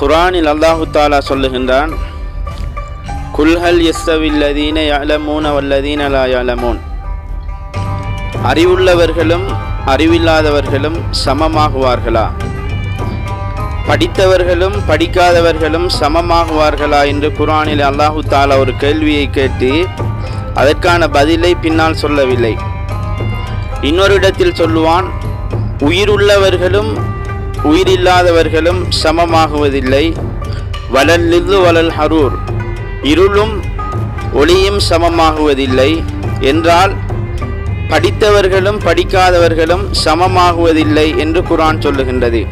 குரானில் அல்லாஹு தாலா சொல்லுகின்றான் குல்ஹல் எஸ்ஸவில்லதீன யலமூன வல்லதீன லா யலமூன் அறிவுள்ளவர்களும் அறிவில்லாதவர்களும் சமமாகுவார்களா? படித்தவர்களும் படிக்காதவர்களும் சமமாகுவார்களா என்று குரானில் அல்லாஹு தாலா ஒரு கேள்வியை கேட்டு அதற்கான பதிலை பின்னால் சொல்லவில்லை. இன்னொரு இடத்தில் சொல்லுவான் உயிருள்ளவர்களும் உயிரில்லாதவர்களும் சமமாகுவதில்லை. வளல் லில்லு வளல் ஹரூர். இருளும் ஒளியும் சமமாகுவதில்லை. என்றால் படித்தவர்களும் படிக்காதவர்களும் சமமாகுவதில்லை என்று குரான் சொல்லுகின்றது.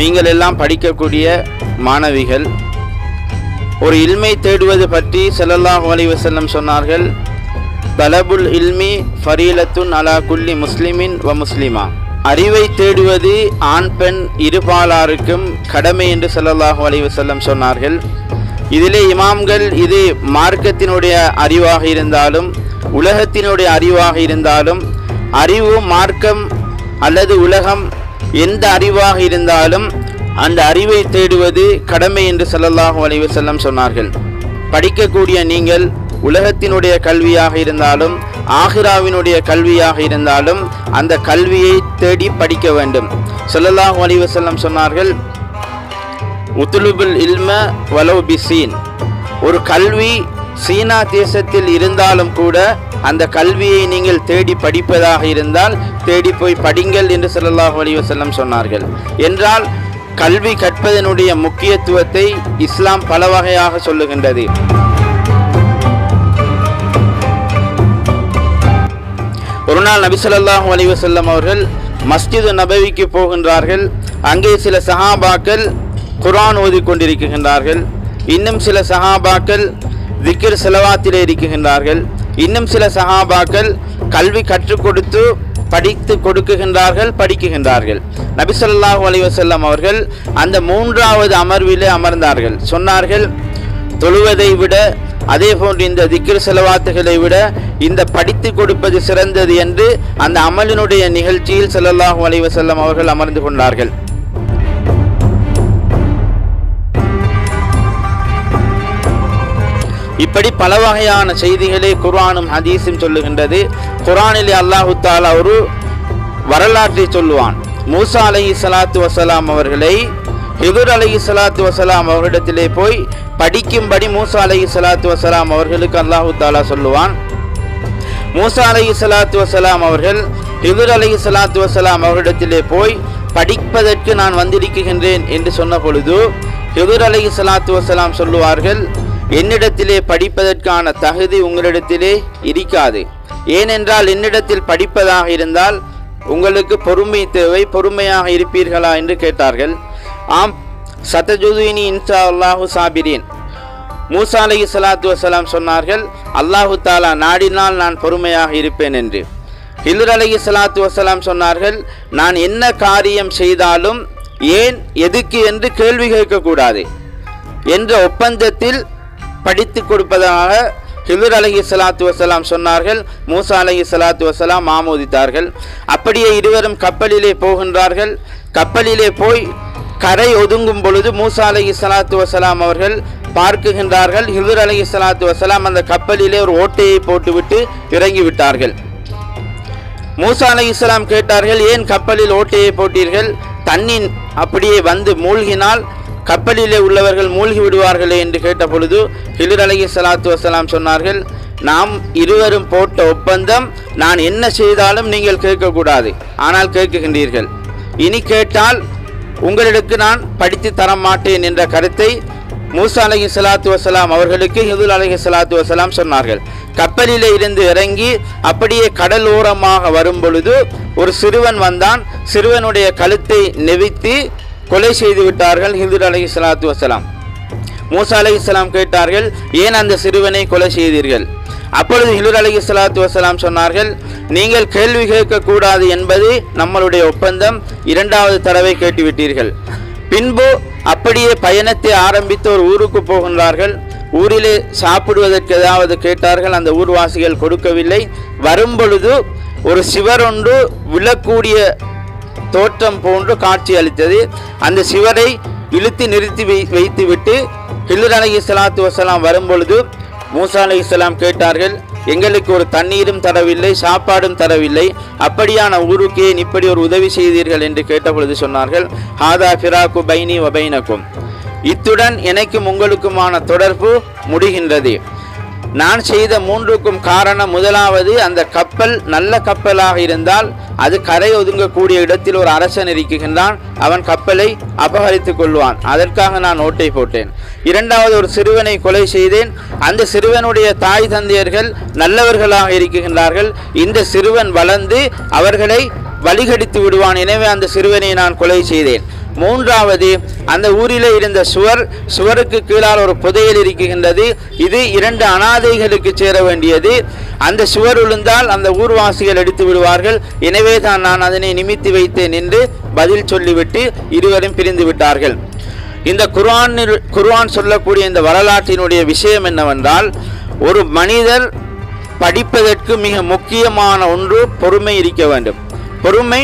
நீங்கள் எல்லாம் படிக்கக்கூடிய மாணவிகள் ஒரு இல்மை தேடுவது பற்றி ஸல்லல்லாஹு அலிவசல்லம் சொன்னார்கள் தலபுல் இல்மி ஃபரீலத்துன் அலா குல்லி முஸ்லிமின் வ முஸ்லிமா. அறிவை தேடுவது ஆண் பெண் இருபாலாருக்கும் கடமை என்று ஸல்லல்லாஹு அலைஹி செல்லம் சொன்னார்கள். இதிலே இமாம்கள் இது மார்க்கத்தினுடைய அறிவாக இருந்தாலும் உலகத்தினுடைய அறிவாக இருந்தாலும் அறிவு மார்க்கம் அல்லது உலகம் எந்த அறிவாக இருந்தாலும் அந்த அறிவை தேடுவது கடமை என்று ஸல்லல்லாஹு அலைஹி செல்லம் சொன்னார்கள். படிக்கக்கூடிய நீங்கள் உலகத்தினுடைய கல்வியாக இருந்தாலும் ஆஹிராவினுடைய கல்வியாக இருந்தாலும் அந்த கல்வியை தேடி படிக்க வேண்டும். ஸல்லல்லாஹு அலைஹி சொன்னார்கள் உத்துலுபுல் இல்ம வலோ பிசீன் ஒரு கல்வி சீனா தேசத்தில் இருந்தாலும் கூட அந்த கல்வியை நீங்கள் தேடி படிப்பதாக இருந்தால் தேடி போய் படிங்கள் என்று ஸல்லல்லாஹு அலைஹி சொன்னார்கள். என்றால் கல்வி கற்பதனுடைய முக்கியத்துவத்தை இஸ்லாம் பல வகையாக சொல்லுகின்றது. ஒரு நாள் அலிவசல்லம் அவர்கள் மஸ்ஜிது நபவிக்கு போகின்றார்கள். அங்கே சில சஹாபாக்கள் குரான் ஓதிக்கொண்டிருக்கின்றார்கள். இன்னும் சில சஹாபாக்கள் விக்கிர் செலவாத்திலே இருக்கின்றார்கள். இன்னும் சில சஹாபாக்கள் கல்வி கற்றுக் கொடுத்து படித்து கொடுக்குகின்றார்கள் படிக்குகின்றார்கள் நபிசல்லாஹு அலிவசல்லம் அவர்கள் அந்த மூன்றாவது அமர்விலே அமர்ந்தார்கள். சொன்னார்கள் தொழுவதை விட அதே போன்று இந்த திக்ர் செலவாத்துகளை விட இந்த படித்து கொடுப்பது சிறந்தது என்று அந்த அமலினுடைய நிகழ்ச்சியில் செல்லல்லாஹு அலைவசல்லம் அவர்கள் அமர்ந்து கொண்டார்கள். இப்படி பல வகையான செய்திகளை குர்ஆனும் ஹதீஸும் சொல்லுகின்றது. குரானிலே அல்லாஹு தாலா ஒரு வரலாற்றை சொல்லுவான். மூசா அலஹி சலாத்து வசலாம் அவர்களை ஹிதுர் அலஹி சலாத்து வசலாம் அவர்களிடத்திலே போய் படிக்கும்படி மூசா அலஹி சலாத்து வசலாம் அவர்களுக்கு அல்லாஹு தாலா சொல்லுவான். மூசா அலஹி சலாத்து வசலாம் அவர்கள் ஹிதுர் அலஹி சலாத்து வசலாம் அவரிடத்திலே போய் படிப்பதற்கு நான் வந்திருக்கின்றேன் என்று சொன்ன பொழுது ஹிதுர் அலஹி சலாத்து வசலாம் சொல்லுவார்கள் என்னிடத்திலே படிப்பதற்கான தகுதி உங்களிடத்திலே இருக்காது. ஏனென்றால் என்னிடத்தில் படிப்பதாக இருந்தால் உங்களுக்கு பொறுமை தேவை பொறுமையாக இருப்பீர்களா? என்று கேட்டார்கள். ஆம் சத்தஜுதுவினி இன்சா அல்லாஹு சாபிரேன். மூசா அலி சலாத்து வசலாம் சொன்னார்கள் அல்லாஹு தாலா நாடினால் நான் பொறுமையாக இருப்பேன் என்று. ஹிலுர் அலி சலாத்து வசலாம் சொன்னார்கள் நான் என்ன காரியம் செய்தாலும் ஏன் எதுக்கு என்று கேள்வி கேட்கக்கூடாது என்ற ஒப்பந்தத்தில் படித்து கொடுப்பதாக ஹிலுர் அலஹி சலாத்து வசலாம் சொன்னார்கள் மூசா அலஹி சலாத்து வசலாம் ஆமோதித்தார்கள். அப்படியே இருவரும் கப்பலிலே போகின்றார்கள். கப்பலிலே போய் கரை ஒதுங்கும் பொழுது மூசா அலஹி சலாத்து வசலாம் அவர்கள் பார்க்குகின்றார்கள். ஹிலுர் அலி சலாத்து வசலாம் அந்த கப்பலிலே ஒரு ஓட்டையை போட்டுவிட்டு இறங்கி விட்டார்கள் மூசா அலி இஸ்லாம் கேட்டார்கள் ஏன் கப்பலில் ஓட்டையை போட்டீர்கள்? தண்ணி அப்படியே வந்து மூழ்கினால் கப்பலிலே உள்ளவர்கள் மூழ்கி விடுவார்களே என்று கேட்ட பொழுது ஹிலிர் அலகி சலாத்து வசலாம் சொன்னார்கள் நாம் இருவரும் போட்ட ஒப்பந்தம் நான் என்ன செய்தாலும் நீங்கள் கேட்கக்கூடாது. ஆனால் கேட்குகின்றீர்கள். இனி கேட்டால் உங்களுக்கு நான் படித்து தர மாட்டேன் என்ற கருத்தை மூசா அலஹி சலாத்து வசலாம் அவர்களுக்கு ஹிதுல் அலஹி சலாத்து வசலாம் சொன்னார்கள். கப்பலிலே இருந்து இறங்கி அப்படியே கடல் ஓரமாக வரும் பொழுது ஒரு சிறுவன் வந்தான். சிறுவனுடைய கழுத்தை நெவித்து கொலை செய்து விட்டார்கள் ஹிந்துல் அலஹி சலாத்து வசலாம் மூசா அலஹி இஸ்லாம் கேட்டார்கள் ஏன் அந்த சிறுவனை கொலை செய்தீர்கள்? அப்பொழுது ஹிலுர் அலஹி சலாத்து வசலாம் சொன்னார்கள் நீங்கள் கேள்வி கேட்கக்கூடாது என்பது நம்மளுடைய ஒப்பந்தம். இரண்டாவது தடவை கேட்டுவிட்டீர்கள். பின்பு அப்படியே பயணத்தை ஆரம்பித்து ஒரு ஊருக்கு போகின்றார்கள். ஊரிலே சாப்பிடுவதற்கு ஏதாவது கேட்டார்கள் அந்த ஊர்வாசிகள் கொடுக்கவில்லை. வரும்பொழுது ஒரு சிவரொன்று விழக்கூடிய தோற்றம் போன்று காட்சி அளித்தது. அந்த சிவரை இழுத்து நிறுத்தி வை வைத்துவிட்டு ஹில்லர் அலி இஸ்லாத்து வசலாம் வரும்பொழுது மூசா அலி இஸ்லாம் கேட்டார்கள் எங்களுக்கு ஒரு தண்ணீரும் தரவில்லை சாப்பாடும் தரவில்லை. அப்படியான ஊருக்கு ஏன் இப்படி ஒரு உதவி செய்தீர்கள் என்று கேட்டபொழுது சொன்னார்கள் ஹாதா ஃபிராக்கு பைனி வபைனக்கும் இத்துடன் எனக்கும் உங்களுக்குமான தொடர்பு முடிகின்றது. நான் செய்த மூன்றுக்கும் காரணம் முதலாவது அந்த கப்பல் நல்ல கப்பலாக இருந்தால் அது கரை ஒதுங்கக்கூடிய இடத்தில் ஒரு அரசன் இருக்குகின்றான் அவன் கப்பலை அபகரித்துக் கொள்வான். அதற்காக நான் ஓட்டை போட்டேன். இரண்டாவது ஒரு சிறுவனை கொலை செய்தேன். அந்த சிறுவனுடைய தாய் தந்தையர்கள் நல்லவர்களாக இருக்குகின்றார்கள் இந்த சிறுவன் வளர்ந்து அவர்களை வழிகடித்து விடுவான். எனவே அந்த சிறுவனை நான் கொலை செய்தேன். மூன்றாவது அந்த ஊரிலே இருந்த சுவர் சுவருக்கு கீழால் ஒரு புதையல் இருக்கின்றது. இது இரண்டு அனாதைகளுக்கு சேர வேண்டியது. அந்த சுவர் விழுந்தால் அந்த ஊர்வாசிகள் எடுத்து விடுவார்கள். எனவே தான் நான் அதனை நிமித்தி வைத்தேன் என்று பதில் சொல்லிவிட்டு இருவரும் பிரிந்து விட்டார்கள். இந்த குர்ஆனில் குர்ஆன் சொல்லக்கூடிய இந்த வரலாற்றினுடைய விஷயம் என்னவென்றால் ஒரு மனிதர் படிப்பதற்கு மிக முக்கியமான ஒன்று பொறுமை இருக்க வேண்டும். பொறுமை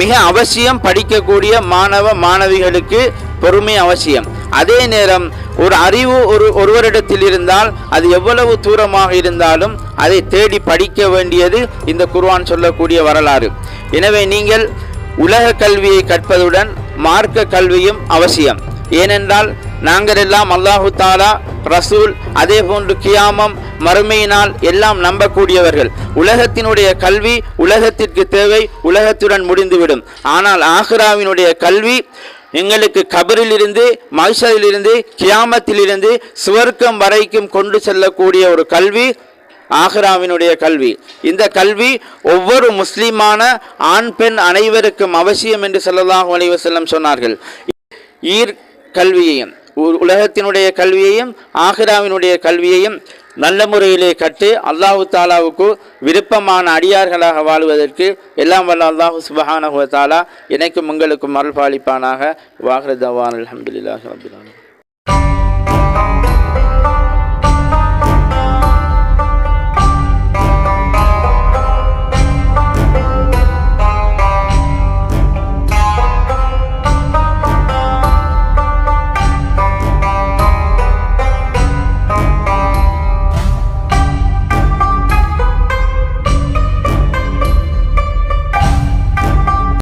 மிக அவசியம் படிக்கக்கூடிய மாணவ மாணவிகளுக்கு பொறுமை அவசியம். அதே நேரம் ஒரு அறிவு ஒரு ஒருவரிடத்தில் இருந்தால் அது எவ்வளவு தூரமாக இருந்தாலும் அதை தேடி படிக்க வேண்டியது இந்த குர்வான் சொல்லக்கூடிய வரலாறு. எனவே நீங்கள் உலக கல்வியை கற்பதுடன் மார்க்க கல்வியும் அவசியம். ஏனென்றால் நாங்கள் எல்லாம் அல்லாஹு தாலா ரசூல் அதே போன்று கியாமம் மறுமையினால் எல்லாம் நம்பக்கூடியவர்கள். உலகத்தினுடைய கல்வி உலகத்திற்கு தேவை உலகத்துடன் முடிந்துவிடும். ஆனால் ஆஹ்ராவினுடைய கல்வி எங்களுக்கு கபரிலிருந்து இருந்து கியாமத்திலிருந்து சுவர்க்கம் வரைக்கும் கொண்டு செல்லக்கூடிய ஒரு கல்வி ஆஹ்ராவினுடைய கல்வி. இந்த கல்வி ஒவ்வொரு முஸ்லீமான ஆண் பெண் அனைவருக்கும் அவசியம் என்று சொல்லலாம் அலைஹி சொன்னார்கள். ஈர் கல்வியையும் உலகத்தினுடைய கல்வியையும் ஆஹிராவினுடைய கல்வியையும் நல்ல முறையிலே கற்று அல்லாஹு தாலாவுக்கு விருப்பமான அடியார்களாக வாழ்வதற்கு எல்லாம் வல்ல அல்லாஹு சுபஹானஹு தாலா எனக்கும் உங்களுக்கும் அருள் பாலிப்பானாக வாஹ்ரதவான் அலமதுல்லாஹ் ரப்பில்